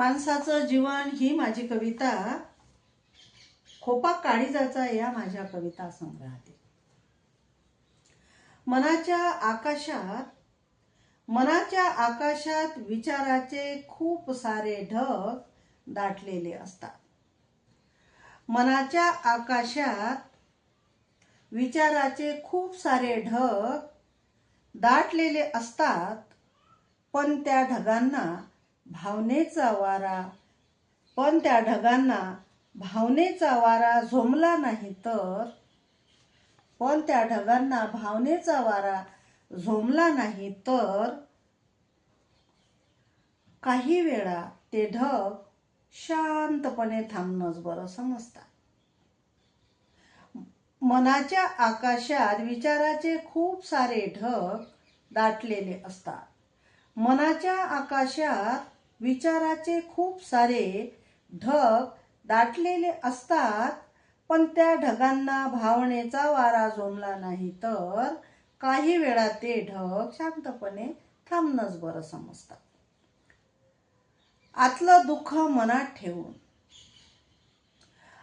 माणसाचं जीवन ही माझी कविता. खोपा काळीजाचा या माझ्या कविता संग्रहातील. मनाच्या आकाशात मनाच्या आकाशात विचाराचे खूप सारे ढग दाटलेले असतात. मनाच्या आकाशात विचाराचे खूप सारे ढग दाटलेले असतात पण त्या ढगांना भावनेचा वारा. पण त्या ढगांना भावनेचा वारा झोमला नाही तर पण त्या ढगांना भावनेचा वारा झोमला नाही तर काही वेळा ते ढग शांतपणे थांबणंच बरं समजतात. मनाच्या आकाशात विचाराचे खूप सारे ढग दाटलेले असतात. मनाच्या आकाशात विचाराचे खूप सारे ढग दाटलेले असतात पण त्या ढगांना भावनेचा वारा जोमला नाही तर काही वेळा ते ढग शांतपणे थांबणंच बरं समजतात. आतलं दुःख मनात ठेवून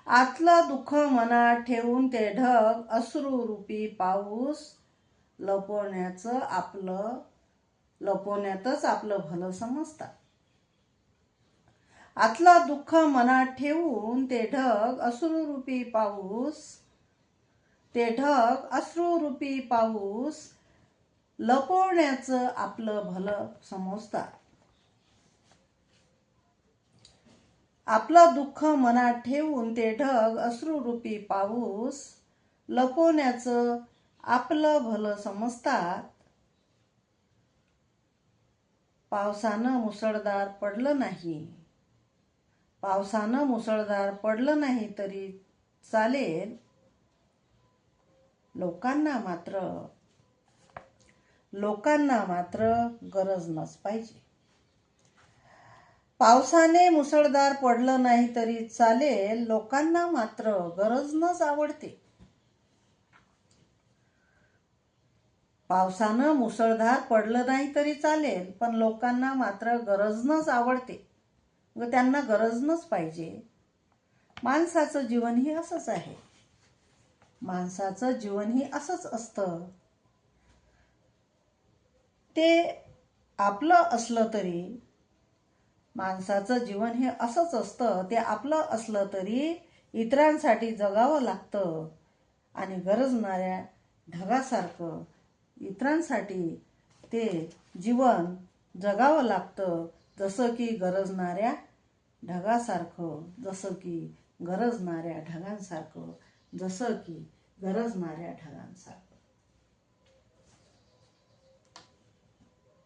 आतलं दुःख मनात ठेवून ते ढग अश्रूरूपी पाऊस लपवण्याचं आपलं लपवण्यातच आपलं भलं समजतात. आतलं दुःख मनात ठेवून ते ढग अश्रूरूपी पाऊस ते ढग अश्रुरूपी पाऊस लपवण्याचं आपलं भलं समजतात. आपलं दुःख मनात ठेवून ते ढग अश्रुरूपी पाऊस लपवण्याचं आपलं भलं समजतात. पावसानं मुसळधार पडलं नाही. पावसानं मुसळधार पडलं नाही तरी चालेल. लोकांना मात्र लोकांना मात्र गरज नस पाहिजे पावसाने मुसळधार पडलं नाही तरी चालेल लोकांना मात्र गरज नच आवडते. पावसानं मुसळधार पडलं नाही तरी चालेल पण लोकांना मात्र गरज नच आवडते. व त्यांना गरजनच पाहिजे. माणसाचं जीवन ही असंच आहे. माणसाचं जीवन ही असंच असतं. ते आपलं असलं तरी माणसाचं जीवन हे असंच असतं. ते आपलं असलं तरी इतरांसाठी जगावं लागतं आणि गरजणाऱ्या ढगासारखं इतरांसाठी ते जीवन जगावं लागतं. जसं की गरजणाऱ्या ढगासारखं जसं की गरजणाऱ्या ढगांसारखं जसं की गरजणाऱ्या ढगांसारखं.